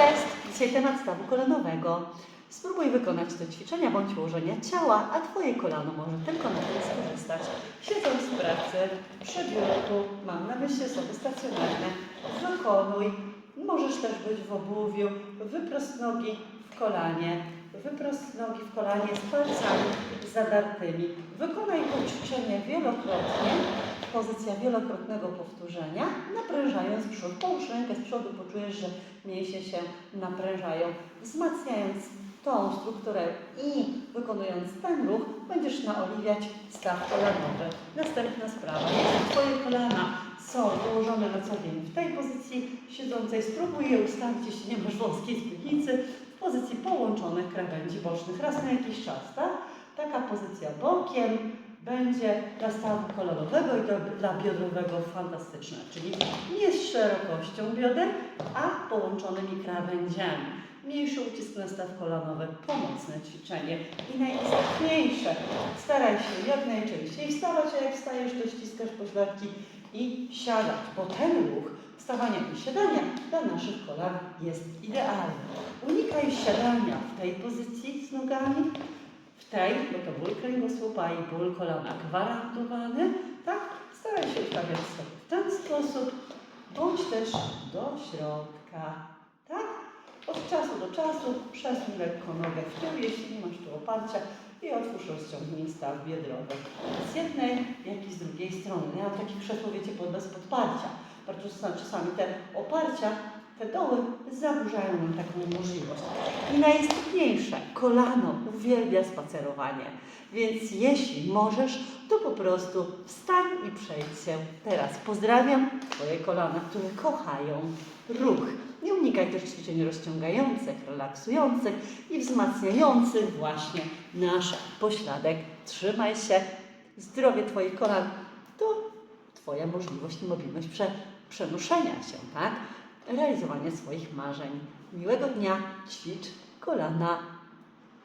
Cześć! Dzisiaj temat stawu kolanowego. Spróbuj wykonać te ćwiczenia bądź ułożenia ciała, a Twoje kolano może tylko na tym skorzystać. Siedząc w pracy, przy biurku, mam na myśli osoby stacjonarne, wykonuj. Możesz też być w obuwiu, wyprost nogi w kolanie, wyprost nogi w kolanie z palcami zadartymi. Wykonaj to ćwiczenie wielokrotnie, pozycja wielokrotnego powtórzenia, naprężając przód. Połóż rękę z przodu, poczujesz, że mięśnie się naprężają, wzmacniając tą strukturę i wykonując ten ruch, będziesz naoliwiać staw kolanowy. Następna sprawa. Jeśli Twoje kolana są położone na co dzień w tej pozycji siedzącej, spróbuj je ustawić, jeśli nie masz wąskiej spódnicy, pozycji połączonych krawędzi bocznych raz na jakiś czas, tak? Taka pozycja bokiem będzie dla stawu kolanowego i dla biodrowego fantastyczna, czyli nie z szerokością bioder, a połączonymi krawędziami. Mniejszy ucisk na staw kolanowy, pomocne ćwiczenie i najistotniejsze, staraj się jak najczęściej wstawać, a jak wstajesz, to ściskasz pośladki i siadać, bo ten ruch wstawania i siadania dla naszych kolan jest idealny. Unikaj siadania w tej pozycji z nogami, w tej, bo to ból kręgosłupa i ból kolana gwarantowany, tak? Staraj się ustawiać w ten sposób, bądź też do środka? Od czasu do czasu przesuń lekko nogę w tył, jeśli nie masz tu oparcia i otwórz rozciągnij staw biodrowy. Z jednej, jak i z drugiej strony. Ja mam takie krzesło, wiecie, pod- bez podparcia. Bardzo czasami- czasami te oparcia, te doły zaburzają nam taką możliwość. I najistotniejsze, kolano uwielbia spacerowanie. Więc jeśli możesz, to po prostu wstań i przejdź się teraz. Pozdrawiam Twoje kolana, które kochają ruch. Nie unikaj też ćwiczeń rozciągających, relaksujących i wzmacniających właśnie nasz pośladek. Trzymaj się. Zdrowie Twoich kolan to Twoja możliwość i mobilność prze, przenoszenia się, tak? Realizowanie swoich marzeń. Miłego dnia, ćwicz kolana